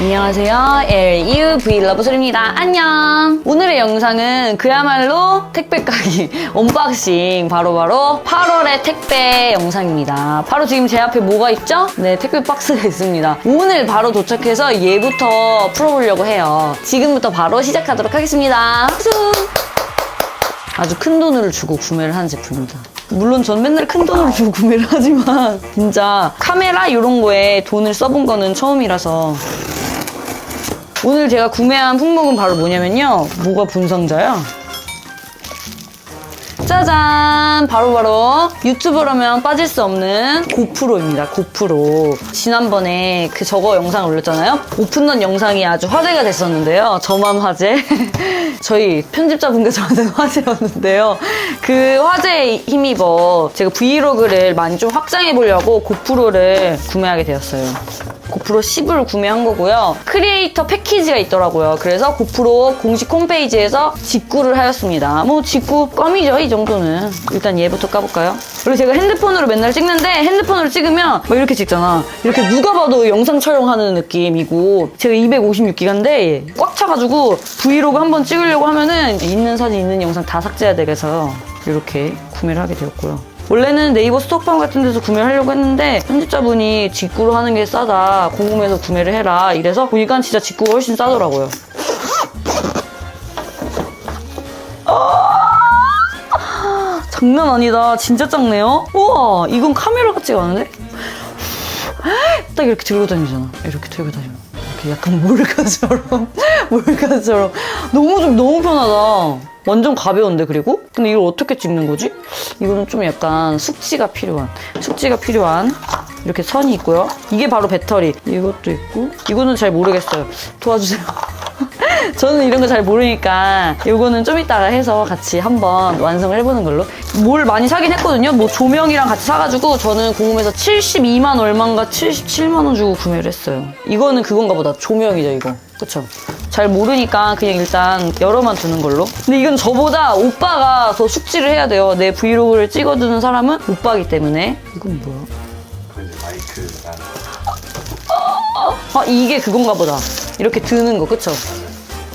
안녕하세요. LU 브이러브솔입니다. 안녕. 오늘의 영상은 그야말로 택배 가기 언박싱 바로 바로 8월의 택배 영상입니다. 바로 지금 제 앞에 뭐가 있죠? 네, 택배 박스가 있습니다. 오늘 바로 도착해서 얘부터 풀어보려고 해요. 지금부터 바로 시작하도록 하겠습니다. 박수! 아주 큰 돈을 주고 구매를 한 제품입니다. 물론 전 맨날 큰 돈을 주고 구매를 하지만 진짜 카메라 이런 거에 돈을 써본 거는 처음이라서 오늘 제가 구매한 품목은 바로 뭐냐면요. 뭐가 분상자야? 짜잔! 바로바로 유튜버라면 빠질 수 없는 고프로입니다. 고프로. 지난번에 그 저거 영상 올렸잖아요? 오픈런 영상이 아주 화제가 됐었는데요. 저만 화제. 저희 편집자분께 저한테 화제였는데요. 그 화제에 힘입어 제가 브이로그를 많이 좀 확장해 보려고 고프로를 구매하게 되었어요. 고프로 10을 구매한 거고요. 크리에이터 패키지가 있더라고요. 그래서 고프로 공식 홈페이지에서 직구를 하였습니다. 뭐 직구 껌이죠, 이 정도는. 일단 얘부터 까볼까요? 그리고 제가 핸드폰으로 맨날 찍는데 핸드폰으로 찍으면 막 이렇게 찍잖아. 이렇게 누가 봐도 영상 촬영하는 느낌이고 제가 256기가인데 꽉 차가지고 브이로그 한번 찍으려고 하면은 있는 사진, 있는 영상 다 삭제해야 되겠어 이렇게 구매를 하게 되었고요. 원래는 네이버 스톡팜 같은 데서 구매를 하려고 했는데 편집자분이 직구로 하는 게 싸다 궁금해서 구매를 해라 이래서 보니까 진짜 직구가 훨씬 싸더라고요. 아, 장난 아니다. 진짜 작네요? 우와 이건 카메라 같지가 않은데 딱 이렇게 들고 다니잖아. 이렇게 들고 다니면 이렇게 약간 몰카처럼 몰카처럼. 너무 좀 너무 편하다. 완전 가벼운데 그리고? 근데 이걸 어떻게 찍는 거지? 이거는 좀 약간 숙지가 필요한 숙지가 필요한 이렇게 선이 있고요. 이게 바로 배터리. 이것도 있고. 이거는 잘 모르겠어요. 도와주세요 저는 이런 거 잘 모르니까 이거는 좀 이따가 해서 같이 한번 완성을 해보는 걸로. 뭘 많이 사긴 했거든요. 뭐 조명이랑 같이 사가지고 저는 궁금해서 72만 얼마인가 77만 원 주고 구매를 했어요. 이거는 그건가 보다. 조명이죠 이거. 그쵸? 잘 모르니까 그냥 일단 열어만 두는 걸로. 근데 이건 저보다 오빠가 더 숙지를 해야 돼요. 내 브이로그를 찍어주는 사람은 오빠기 때문에. 이건 뭐야? 그 이제 마이크랑 아 이게 그건가 보다. 이렇게 드는 거 그쵸?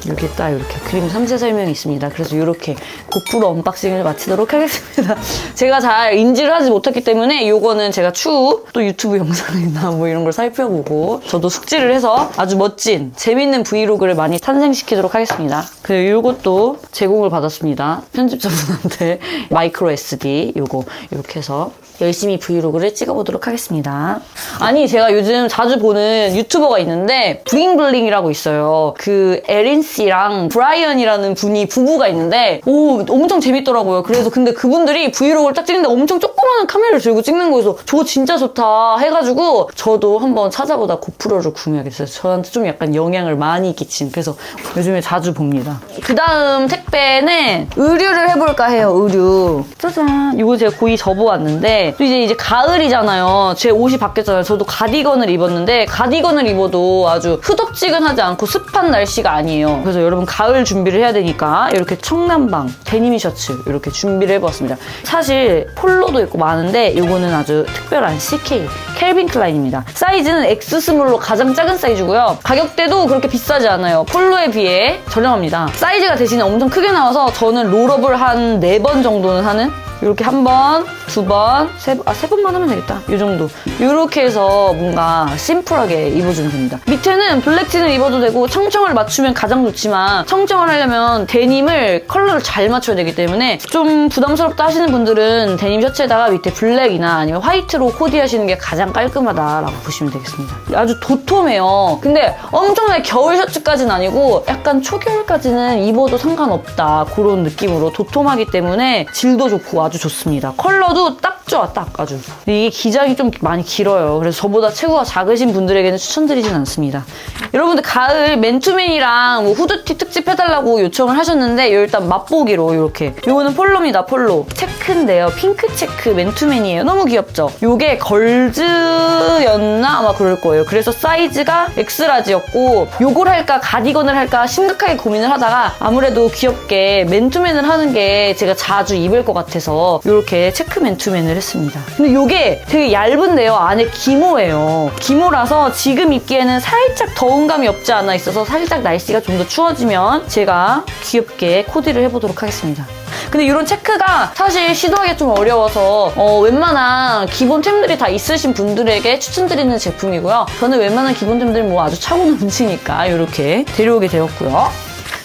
이렇게 딱 이렇게 그림 상세 설명이 있습니다. 그래서 이렇게 고프로 언박싱을 마치도록 하겠습니다. 제가 잘 인지를 하지 못했기 때문에 요거는 제가 추후 또 유튜브 영상이나 뭐 이런 걸 살펴보고 저도 숙지를 해서 아주 멋진 재밌는 브이로그를 많이 탄생시키도록 하겠습니다. 그리고 요것도 제공을 받았습니다. 편집자분한테 마이크로 SD 요거 이렇게 해서 열심히 브이로그를 찍어보도록 하겠습니다. 아니 제가 요즘 자주 보는 유튜버가 있는데 블링블링이라고 있어요. 그 에린 씨랑 브라이언이라는 분이 부부가 있는데 오 엄청 재밌더라고요. 그래서 근데 그분들이 브이로그를 딱 찍는데 엄청 조그마한 카메라를 들고 찍는 거여서 저거 진짜 좋다 해가지고 저도 한번 찾아보다 고프로를 구매하게 됐어요. 저한테 좀 약간 영향을 많이 끼친 그래서 요즘에 자주 봅니다. 그 다음 택배는 의류를 해볼까 해요. 의류. 짜잔. 이거 제가 고이 접어왔는데 또 이제 이제 가을이잖아요. 제 옷이 바뀌었잖아요. 저도 가디건을 입었는데 가디건을 입어도 아주 흐덕지근하지 않고 습한 날씨가 아니에요. 그래서 여러분 가을 준비를 해야 되니까 이렇게 청남방 데니미 셔츠 이렇게 준비를 해보았습니다. 사실 폴로도 있고 많은데 이거는 아주 특별한 CK 켈빈 클라인입니다. 사이즈는 X 스몰로 가장 작은 사이즈고요. 가격대도 그렇게 비싸지 않아요. 폴로에 비해 저렴합니다. 사이즈가 대신에 엄청 크게 나와서 저는 롤업을 한네번 정도는 하는 이렇게 한 번, 두 번, 세, 번, 아, 세 번만 하면 되겠다. 이 정도. 이렇게 해서 뭔가 심플하게 입어주면 됩니다. 밑에는 블랙진을 입어도 되고 청청을 맞추면 가장 좋지만 청청을 하려면 데님을 컬러를 잘 맞춰야 되기 때문에 좀 부담스럽다 하시는 분들은 데님 셔츠에다가 밑에 블랙이나 아니면 화이트로 코디하시는 게 가장 깔끔하다라고 보시면 되겠습니다. 아주 도톰해요. 근데 엄청나게 겨울 셔츠까지는 아니고 약간 초겨울까지는 입어도 상관없다. 그런 느낌으로 도톰하기 때문에 질도 좋고 아주 좋습니다. 컬러도 딱 좋아, 딱 아주. 근데 이게 기장이 좀 많이 길어요. 그래서 저보다 체구가 작으신 분들에게는 추천드리진 않습니다. 여러분들 가을 맨투맨이랑 뭐 후드티 특집 해달라고 요청을 하셨는데 요 일단 맛보기로 이렇게. 요거는 폴로입니다, 폴로. 체크인데요. 핑크 체크 맨투맨이에요. 너무 귀엽죠? 요게 걸즈였나? 아마 그럴 거예요. 그래서 사이즈가 엑스라지였고 요걸 할까 가디건을 할까 심각하게 고민을 하다가 아무래도 귀엽게 맨투맨을 하는 게 제가 자주 입을 것 같아서 이렇게 체크 맨투맨을 구매를 했습니다. 근데 이게 되게 얇은데요. 안에 기모예요. 기모라서 지금 입기에는 살짝 더운 감이 없지 않아 있어서 살짝 날씨가 좀 더 추워지면 제가 귀엽게 코디를 해보도록 하겠습니다. 근데 이런 체크가 사실 시도하기 좀 어려워서 어, 웬만한 기본템들이 다 있으신 분들에게 추천드리는 제품이고요. 저는 웬만한 기본템들이 뭐 아주 차고 넘치니까 이렇게 데려오게 되었고요.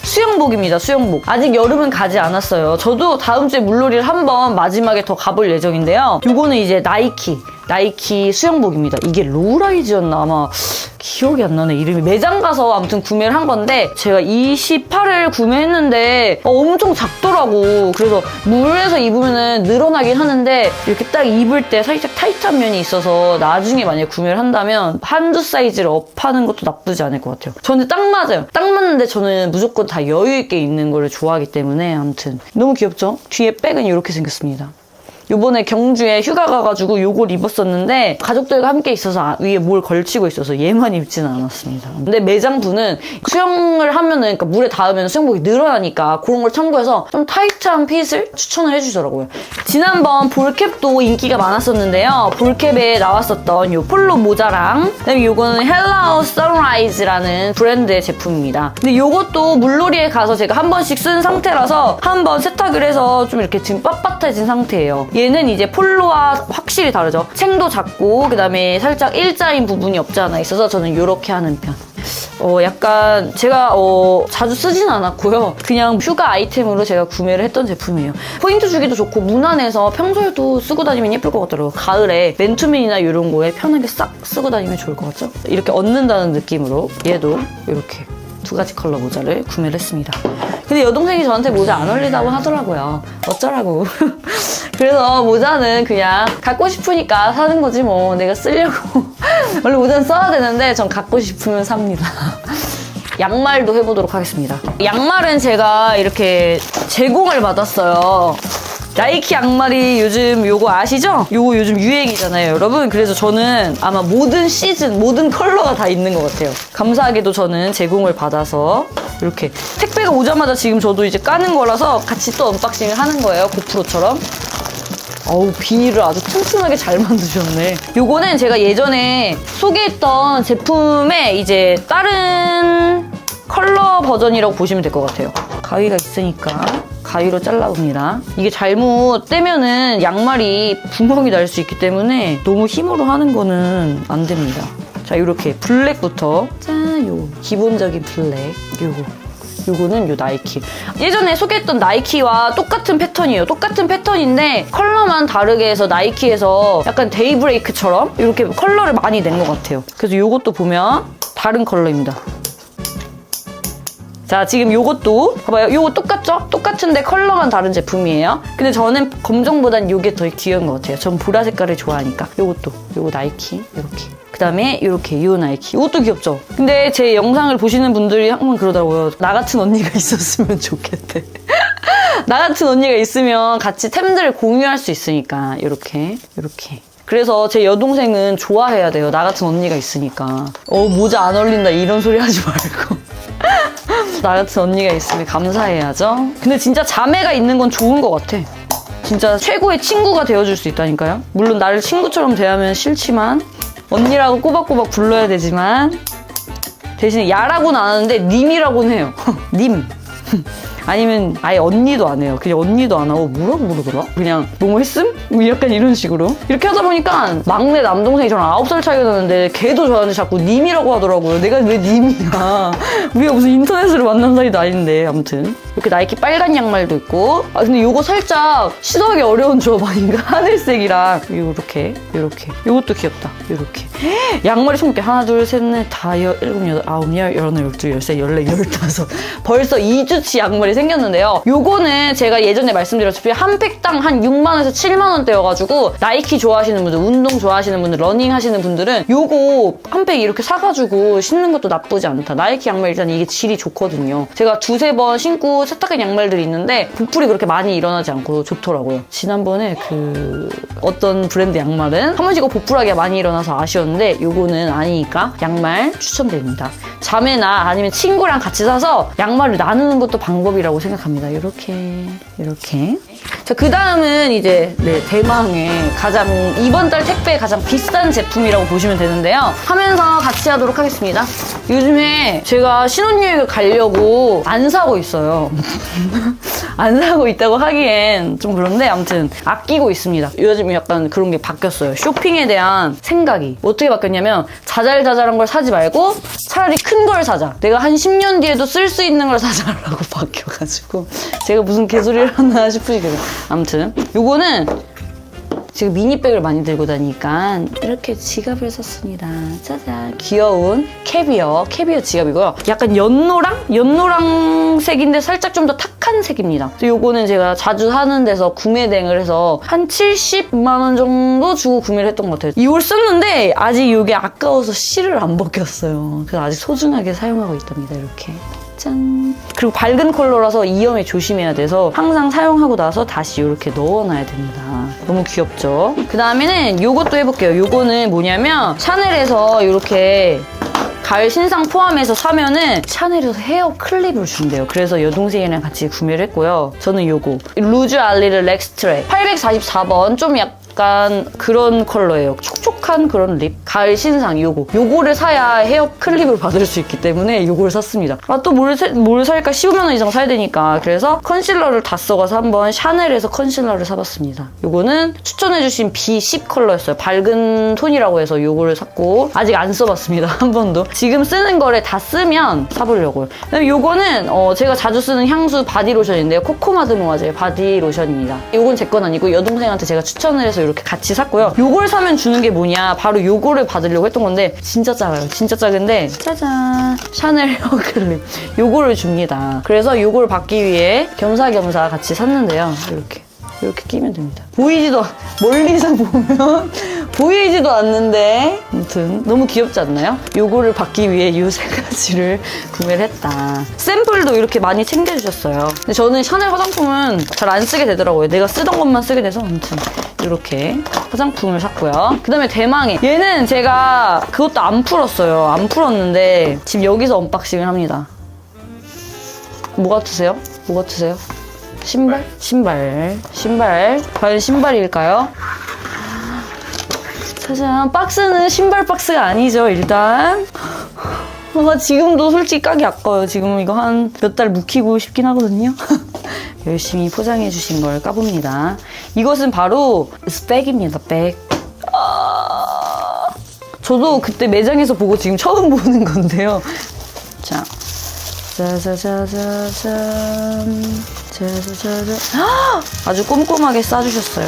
수영복입니다, 수영복. 아직 여름은 가지 않았어요. 저도 다음 주에 물놀이를 한번 마지막에 더 가볼 예정인데요. 요거는 이제 나이키. 나이키 수영복입니다. 이게 로우라이즈였나? 아마 기억이 안 나네. 이름이 매장 가서 아무튼 구매를 한 건데 제가 28을 구매했는데 어, 엄청 작더라고. 그래서 물에서 입으면은 늘어나긴 하는데 이렇게 딱 입을 때 살짝 타이트한 면이 있어서 나중에 만약에 구매를 한다면 한두 사이즈를 업하는 것도 나쁘지 않을 것 같아요. 저는 딱 맞아요. 딱 맞는데 저는 무조건 다 여유 있게 입는 거를 좋아하기 때문에 아무튼 너무 귀엽죠? 뒤에 백은 이렇게 생겼습니다 요번에 경주에 휴가 가가지고 요걸 입었었는데 가족들과 함께 있어서 아- 위에 뭘 걸치고 있어서 얘만 입지는 않았습니다. 근데 매장분은 수영을 하면은 그러니까 물에 닿으면 수영복이 늘어나니까 그런 걸 참고해서 좀 타이트한 핏을 추천을 해주더라고요. 지난번 볼캡도 인기가 많았었는데요. 볼캡에 나왔었던 요 폴로 모자랑 그다음에 요거는 헬라우 선라이즈라는 브랜드의 제품입니다. 근데 요것도 물놀이에 가서 제가 한 번씩 쓴 상태라서 한 번 세탁을 해서 좀 이렇게 지금 빳빳해진 상태예요. 얘는 이제 폴로와 확실히 다르죠. 챙도 작고 그다음에 살짝 일자인 부분이 없지 않아 있어서 저는 이렇게 하는 편. 어, 약간 제가 어, 자주 쓰진 않았고요. 그냥 휴가 아이템으로 제가 구매를 했던 제품이에요. 포인트 주기도 좋고 무난해서 평소에도 쓰고 다니면 예쁠 것 같더라고요. 가을에 맨투맨이나 이런 거에 편하게 싹 쓰고 다니면 좋을 것 같죠? 이렇게 얻는다는 느낌으로 얘도 이렇게 두 가지 컬러 모자를 구매를 했습니다. 근데 여동생이 저한테 모자 안 어울린다고 하더라고요. 어쩌라고. 그래서 모자는 그냥 갖고 싶으니까 사는 거지 뭐. 내가 쓰려고. 원래 모자는 써야 되는데 전 갖고 싶으면 삽니다. 양말도 해보도록 하겠습니다. 양말은 제가 이렇게 제공을 받았어요. 나이키 양말이 요즘 요거 아시죠? 요거 요즘 유행이잖아요, 여러분. 그래서 저는 아마 모든 시즌, 모든 컬러가 다 있는 것 같아요. 감사하게도 저는 제공을 받아서 이렇게 택배가 오자마자 지금 저도 이제 까는 거라서 같이 또 언박싱을 하는 거예요, 고프로처럼. 어우 비닐을 아주 튼튼하게 잘 만드셨네. 요거는 제가 예전에 소개했던 제품의 이제 다른 컬러 버전이라고 보시면 될 것 같아요. 가위가 있으니까 가위로 잘라봅니다. 이게 잘못 떼면은 양말이 구멍이 날 수 있기 때문에 너무 힘으로 하는 거는 안 됩니다. 자, 이렇게 블랙부터 짠, 요 기본적인 블랙 요거. 요거는 요 나이키. 예전에 소개했던 나이키와 똑같은 패턴이에요. 똑같은 패턴인데 컬러만 다르게 해서 나이키에서 약간 데이브레이크처럼 이렇게 컬러를 많이 낸 것 같아요. 그래서 요것도 보면 다른 컬러입니다. 자, 지금 요것도 봐봐요. 요거 똑같죠? 똑같은데 컬러만 다른 제품이에요. 근데 저는 검정보단 요게 더 귀여운 것 같아요. 전 보라 색깔을 좋아하니까. 요것도 요거 나이키 이렇게. 그다음에 이렇게 요 나이키. 이것도 귀엽죠? 근데 제 영상을 보시는 분들이 항상 그러더라고요. 나 같은 언니가 있었으면 좋겠대. 나 같은 언니가 있으면 같이 템들을 공유할 수 있으니까 이렇게 이렇게. 그래서 제 여동생은 좋아해야 돼요. 나 같은 언니가 있으니까. 어 모자 안 어울린다 이런 소리 하지 말고. 나 같은 언니가 있으면 감사해야죠. 근데 진짜 자매가 있는 건 좋은 것 같아. 진짜 최고의 친구가 되어줄 수 있다니까요. 물론 나를 친구처럼 대하면 싫지만 언니라고 꼬박꼬박 불러야 되지만 대신에 야라고는 안 하는데 님이라고는 해요. 님. 아니면 아예 언니도 안 해요. 그냥 언니도 안 하고 뭐라고 부르더라? 그냥 뭐뭐 했음? 뭐 약간 이런 식으로. 이렇게 하다 보니까 막내 남동생이 저랑 9살 차이가 나는데 걔도 저한테 자꾸 님이라고 하더라고요. 내가 왜 님이야. 우리가 무슨 인터넷으로 만난 사이도 아닌데 아무튼. 이렇게 나이키 빨간 양말도 있고 아 근데 이거 살짝 시도하기 어려운 조합 아닌가? 하늘색이랑 이렇게 이렇게 이것도 귀엽다. 이렇게 양말이 총몇개 하나 둘 셋 넷 다 여, 일곱 여덟 아홉 열 열하나 열둘 열세 열네 열다섯 벌써 2주치 양말이 생겼는데요. 요거는 제가 예전에 말씀드렸다시피 한 팩당 한 6만 원에서 7만 원대여가지고 나이키 좋아하시는 분들 운동 좋아하시는 분들 러닝 하시는 분들은 요거 한 팩 이렇게 사가지고 신는 것도 나쁘지 않다. 나이키 양말 일단 이게 질이 좋거든요. 제가 두세 번 신고 세탁한 양말들이 있는데 부풀이 그렇게 많이 일어나지 않고 좋더라고요. 지난번에 그 어떤 브랜드 양말은 한 번씩 보풀하게 많이 일어나서 아쉬웠는데 요거는 아니니까 양말 추천드립니다. 자매나 아니면 친구랑 같이 사서 양말을 나누는 것도 방법이라고 생각합니다. 이렇게 이렇게 자, 그 다음은 이제 네, 대망의 가장 이번 달 택배 가장 비싼 제품이라고 보시면 되는데요. 하면서 같이 하도록 하겠습니다. 요즘에 제가 신혼여행을 가려고 안 사고 있어요. 안 사고 있다고 하기엔 좀 그런데 아무튼 아끼고 있습니다. 요즘 약간 그런 게 바뀌었어요. 쇼핑에 대한 생각이 어떻게 바뀌었냐면 자잘자잘한 걸 사지 말고 차라리 큰 걸 사자. 내가 한 10년 뒤에도 쓸 수 있는 걸 사자라고 바뀌어가지고 제가 무슨 개소리를 하나 싶으시겠어요. 아무튼 요거는 지금 미니백을 많이 들고 다니니까 이렇게 지갑을 샀습니다. 짜잔. 귀여운 캐비어, 캐비어 지갑이고요. 약간 연노랑? 연노랑 색인데 살짝 좀 더 탁한 색입니다. 요거는 제가 자주 사는 데서 구매 대행을 해서 한 70만 원 정도 주고 구매를 했던 것 같아요. 이걸 썼는데 아직 이게 아까워서 실을 안 벗겼어요. 그래서 아직 소중하게 사용하고 있답니다. 이렇게. 짠. 그리고 밝은 컬러라서 이염에 조심해야 돼서 항상 사용하고 나서 다시 이렇게 넣어놔야 됩니다. 너무 귀엽죠? 그 다음에는 요것도 해볼게요. 요거는 뭐냐면 샤넬에서 이렇게 가을 신상 포함해서 사면은 샤넬에서 헤어 클립을 준대요. 그래서 여동생이랑 같이 구매를 했고요. 저는 요거 루즈 알리르 렉스트레 844번 좀 약간 그런 컬러예요. 촉촉한 그런 립. 가을 신상 요거. 요거를 사야 헤어 클립을 받을 수 있기 때문에 요걸 샀습니다. 아, 또 뭘 뭘 살까? 15만 원 이상 사야 되니까. 그래서 컨실러를 다 써가서 한번 샤넬에서 컨실러를 사봤습니다. 요거는 추천해주신 B10 컬러였어요. 밝은 톤이라고 해서 요거를 샀고 아직 안 써봤습니다. 한 번도. 지금 쓰는 거를 다 쓰면 사보려고요. 그다음에 요거는 어, 제가 자주 쓰는 향수 바디 로션인데요. 코코마드 모아제 바디 로션입니다. 요건 제 건 아니고 여동생한테 제가 추천을 해서 이렇게 같이 샀고요. 요걸 사면 주는 게 뭐냐? 바로 요거를 받으려고 했던 건데 진짜 작아요. 진짜 작은데 짜잔 샤넬 헤어클립 요거를 줍니다. 그래서 요걸 받기 위해 겸사겸사 같이 샀는데요. 이렇게 이렇게 끼면 됩니다. 보이지도 않- 멀리서 보면 보이지도 않는데 아무튼 너무 귀엽지 않나요? 요거를 받기 위해 요 세 가지를 구매를 했다. 샘플도 이렇게 많이 챙겨주셨어요. 근데 저는 샤넬 화장품은 잘 안 쓰게 되더라고요. 내가 쓰던 것만 쓰게 돼서 아무튼 이렇게 화장품을 샀고요. 그 다음에 대망의 얘는 제가 그것도 안 풀었어요. 안 풀었는데 지금 여기서 언박싱을 합니다. 뭐 같으세요? 뭐 같으세요? 신발? 신발. 신발. 과연 신발일까요? 짜잔. 박스는 신발 박스가 아니죠, 일단. 아, 지금도 솔직히 까기 아까워요. 지금 이거 한 몇 달 묵히고 싶긴 하거든요. 열심히 포장해 주신 걸 까봅니다. 이것은 바로 스백입니다, 백. 아, 저도 그때 매장에서 보고 지금 처음 보는 건데요. 자, 짜자자자잔 짜자자자 헉! 아주 꼼꼼하게 싸주셨어요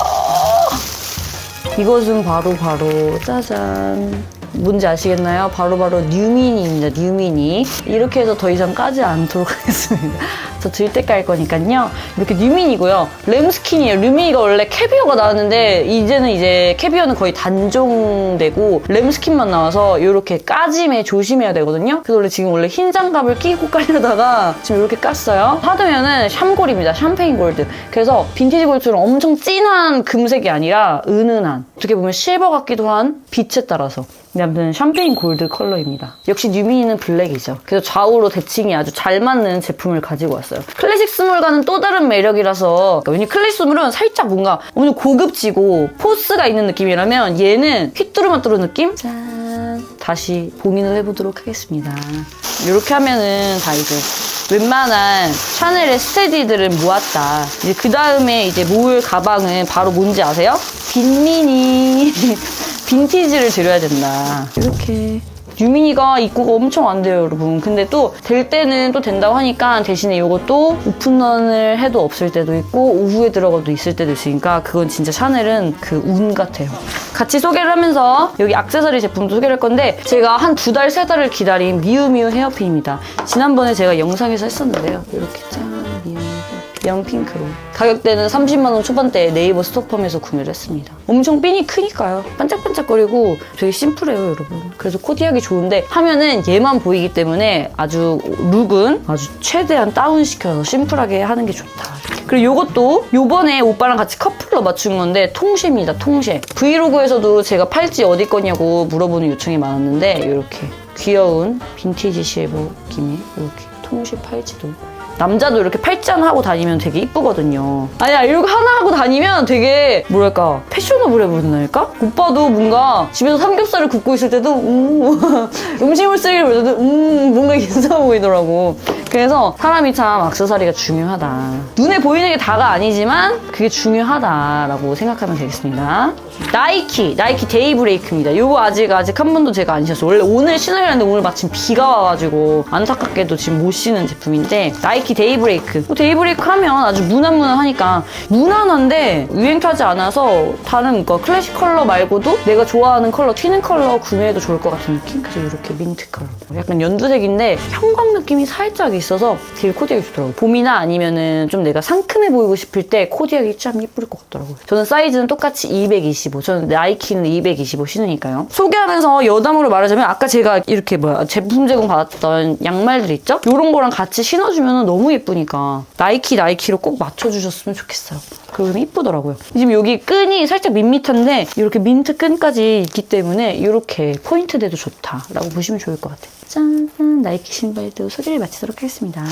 아! 이것은 바로 바로 짜잔 뭔지 아시겠나요? 바로 바로 뉴미니입니다 뉴미니 이렇게 해서 더 이상 까지 않도록 하겠습니다 저들때 깔 거니까요. 이렇게 뉴미니고요. 램스킨이에요. 뉴미니가 원래 캐비어가 나왔는데 이제는 이제 캐비어는 거의 단종되고 램스킨만 나와서 이렇게 까짐에 조심해야 되거든요. 그래서 원래 지금 원래 흰 장갑을 끼고 깔려다가 지금 이렇게 깠어요. 하드면은 샴골입니다. 샴페인 골드. 그래서 빈티지 골드처럼 엄청 진한 금색이 아니라 은은한. 어떻게 보면 실버 같기도 한 빛에 따라서. 아무튼 샴페인 골드 컬러입니다. 역시 뉴미니는 블랙이죠. 그래서 좌우로 대칭이 아주 잘 맞는 제품을 가지고 왔어요. 클래식 스몰과는 또 다른 매력이라서 왜냐면 클래식 스몰은 살짝 뭔가 엄청 고급지고 포스가 있는 느낌이라면 얘는 휘뚜루마뚜루 느낌? 짠. 다시 봉인을 해보도록 하겠습니다. 이렇게 하면은 다 이제 웬만한 샤넬의 스테디들을 모았다. 이제 그 다음에 이제 모을 가방은 바로 뭔지 아세요? 빈미니. 빈티지를 드려야 된다. 이렇게. 유민이가 입구가 엄청 안 돼요, 여러분. 근데 또 될 때는 또 된다고 하니까 대신에 이것도 오픈런을 해도 없을 때도 있고 오후에 들어가도 있을 때도 있으니까 그건 진짜 샤넬은 그 운 같아요. 같이 소개를 하면서 여기 액세서리 제품도 소개를 할 건데 제가 한 두 달, 세 달을 기다린 미우미우 헤어핀입니다. 지난번에 제가 영상에서 했었는데요. 이렇게 짠, 영핑크로. 가격대는 30만원 초반대에 네이버 스토펌에서 구매를 했습니다. 엄청 핀이 크니까요. 반짝반짝거리고 되게 심플해요, 여러분. 그래서 코디하기 좋은데 하면은 얘만 보이기 때문에 아주 룩은 아주 최대한 다운시켜서 심플하게 하는 게 좋다. 그리고 이것도 요번에 오빠랑 같이 커플로 맞춘 건데 통쉐입니다, 통쉐. 브이로그에서도 제가 팔찌 어디 거냐고 물어보는 요청이 많았는데 이렇게 귀여운 빈티지 실버 느낌의 이렇게 통쉐 팔찌도 남자도 이렇게 팔짱 하고 다니면 되게 이쁘거든요. 아니야, 이렇게 하나 하고 다니면 되게, 뭐랄까, 패셔너블해 보인다니까? 오빠도 뭔가 집에서 삼겹살을 굽고 있을 때도, 음, 음식물 쓰레기를 볼 때도, 음, 뭔가 괜찮아 보이더라고. 그래서 사람이 참 악세사리가 중요하다. 눈에 보이는 게 다가 아니지만 그게 중요하다라고 생각하면 되겠습니다. 나이키, 나이키 데이 브레이크입니다. 이거 아직 아직 한 번도 제가 안 신었어요. 원래 오늘 신으려 했는데 오늘 마침 비가 와가지고 안타깝게도 지금 못 신은 제품인데 나이키 데이 브레이크. 뭐 데이 브레이크 하면 아주 무난무난하니까 무난한데 유행 타지 않아서 다른 거 클래식 컬러 말고도 내가 좋아하는 컬러 튀는 컬러 구매해도 좋을 것 같은 느낌. 그래서 이렇게 민트 컬러. 약간 연두색인데 형광 느낌이 살짝 있어 서 되게 코디하기 좋더라고요. 봄이나 아니면은 좀 내가 상큼해 보이고 싶을 때 코디하기 참 예쁠 것 같더라고요. 저는 사이즈는 똑같이 225. 저는 나이키는 225 신으니까요. 소개하면서 여담으로 말하자면 아까 제가 이렇게 뭐야 제품 제공 받았던 양말들 있죠? 이런 거랑 같이 신어주면 너무 예쁘니까 나이키 나이키로 꼭 맞춰주셨으면 좋겠어요. 그러면 이쁘더라고요. 지금 여기 끈이 살짝 밋밋한데 이렇게 민트 끈까지 있기 때문에 이렇게 포인트 돼도 좋다라고 보시면 좋을 것 같아요. 짠! 나이키 신발도 소개를 마치도록 하겠습니다.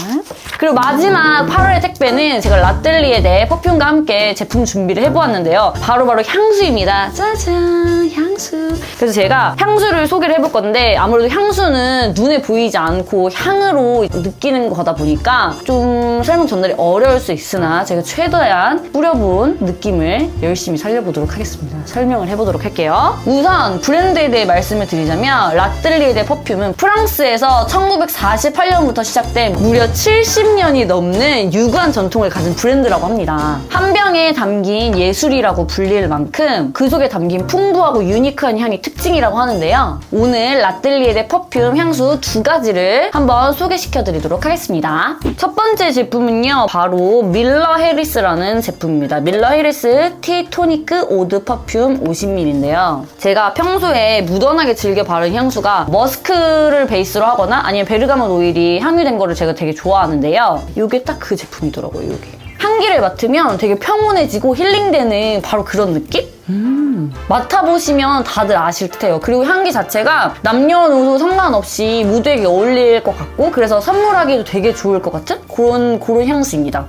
그리고 마지막 8월의 택배는 제가 라뜰리에 퍼퓸과 함께 제품 준비를 해보았는데요. 바로 바로 향수입니다. 짜잔! 향수. 그래서 제가 향수를 소개를 해볼 건데 아무래도 향수는 눈에 보이지 않고 향으로 느끼는 거다 보니까 좀 설명 전달이 어려울 수 있으나 제가 최대한 뿌려본 느낌을 열심히 살려보도록 하겠습니다. 설명을 해보도록 할게요. 우선 브랜드에 대해 말씀을 드리자면 라뜰리에 퍼퓸은 프랑스에서 1948년부터 시작된 무려 70년이 넘는 유구한 전통을 가진 브랜드라고 합니다. 한 병에 담긴 예술이라고 불릴 만큼 그 속에 담긴 풍부하고 유니크한 향이 특징이라고 하는데요. 오늘 라뜰리에 퍼퓸 향수 두 가지를 한번 소개시켜 드리도록 하겠습니다. 첫 번째 제품은요, 바로 밀러 해리스라는 제품입니다. 밀러 해리스 티 토니크 오드 퍼퓸 50ml인데요. 제가 평소에 무던하게 즐겨 바르는 향수가 머스크를 베이스로 하거나 아니면 베르가몬 오일이 함유된 거를 제가 되게 좋아하는데요. 이게 딱 그 제품이더라고요, 이게. 향기를 맡으면 되게 평온해지고 힐링되는 바로 그런 느낌? 음. 맡아보시면 다들 아실 듯해요. 그리고 향기 자체가 남녀노소 상관없이 무드에게 어울릴 것 같고 그래서 선물하기도 되게 좋을 것 같은 그런 그런 향수입니다.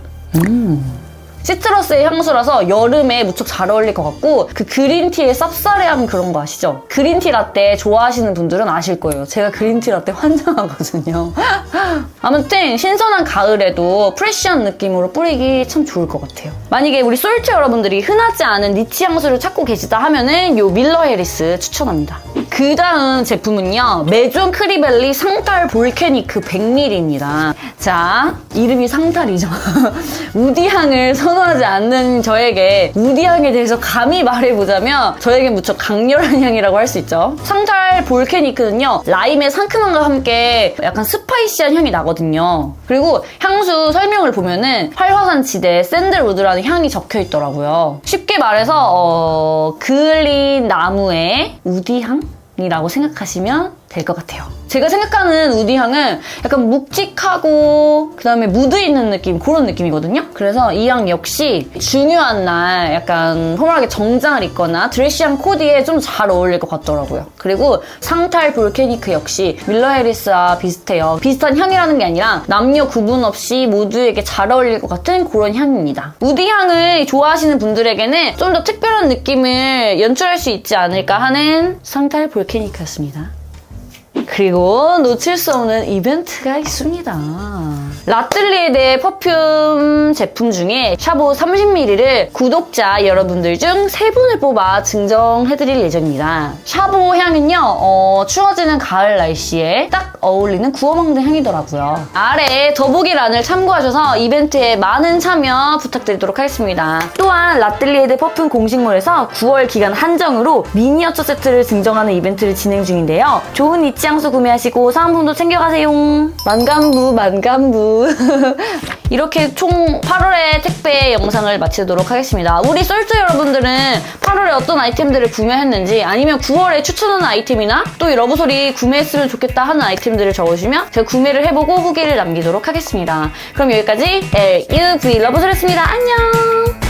시트러스의 향수라서 여름에 무척 잘 어울릴 것 같고 그 그린티의 쌉싸래한 그런 거 아시죠? 그린티 라떼 좋아하시는 분들은 아실 거예요. 제가 그린티 라떼 환장하거든요. 아무튼 신선한 가을에도 프레쉬한 느낌으로 뿌리기 참 좋을 것 같아요. 만약에 우리 솔트 여러분들이 흔하지 않은 니치 향수를 찾고 계시다 하면은 요 밀러 해리스 추천합니다. 그 다음 제품은요. 메존 크리벨리 상탈 볼케니크 100ml입니다. 자, 이름이 상탈이죠. 우디향을 선 호하지 않는 저에게 우디향에 대해서 감히 말해보자면 저에게 무척 강렬한 향이라고 할 수 있죠. 상탈 볼케니크는요. 라임의 상큼함과 함께 약간 스파이시한 향이 나거든요. 그리고 향수 설명을 보면은 활화산 지대 샌들우드라는 향이 적혀 있더라고요. 쉽게 말해서 어, 그을린 나무의 우디향? 이라고 생각하시면 될 것 같아요. 제가 생각하는 우디향은 약간 묵직하고 그다음에 무드 있는 느낌 그런 느낌이거든요. 그래서 이 향 역시 중요한 날 약간 포멀하게 정장을 입거나 드레시한 코디에 좀 잘 어울릴 것 같더라고요. 그리고 상탈 볼케니크 역시 밀러 해리스와 비슷해요. 비슷한 향이라는 게 아니라 남녀 구분 없이 모두에게 잘 어울릴 것 같은 그런 향입니다. 우디 향을 좋아하시는 분들에게는 좀 더 특별한 느낌을 연출할 수 있지 않을까 하는 상탈 볼케니크였습니다. 그리고 놓칠 수 없는 이벤트가 있습니다. 라뜰리에 대해 퍼퓸 제품 중에 샤보 30ml를 구독자 여러분들 중 3분을 뽑아 증정해드릴 예정입니다. 샤보 향은요, 어, 추워지는 가을 날씨에 딱 어울리는 구워먹는 향이더라고요. 아래 더보기란을 참고하셔서 이벤트에 많은 참여 부탁드리도록 하겠습니다. 또한 라뜰리에 대해 퍼퓸 공식몰에서 9월 기간 한정으로 미니어처 세트를 증정하는 이벤트를 진행 중인데요. 좋은 이치 향수 구매하시고 사은품도 챙겨가세요. 만감부, 만감부. 이렇게 총 8월의 택배 영상을 마치도록 하겠습니다. 우리 솔트 여러분들은 8월에 어떤 아이템들을 구매했는지 아니면 9월에 추천하는 아이템이나 또 이 러브소리 구매했으면 좋겠다 하는 아이템들을 적어주시면 제가 구매를 해보고 후기를 남기도록 하겠습니다. 그럼 여기까지 LUV 러브소리였습니다. 안녕!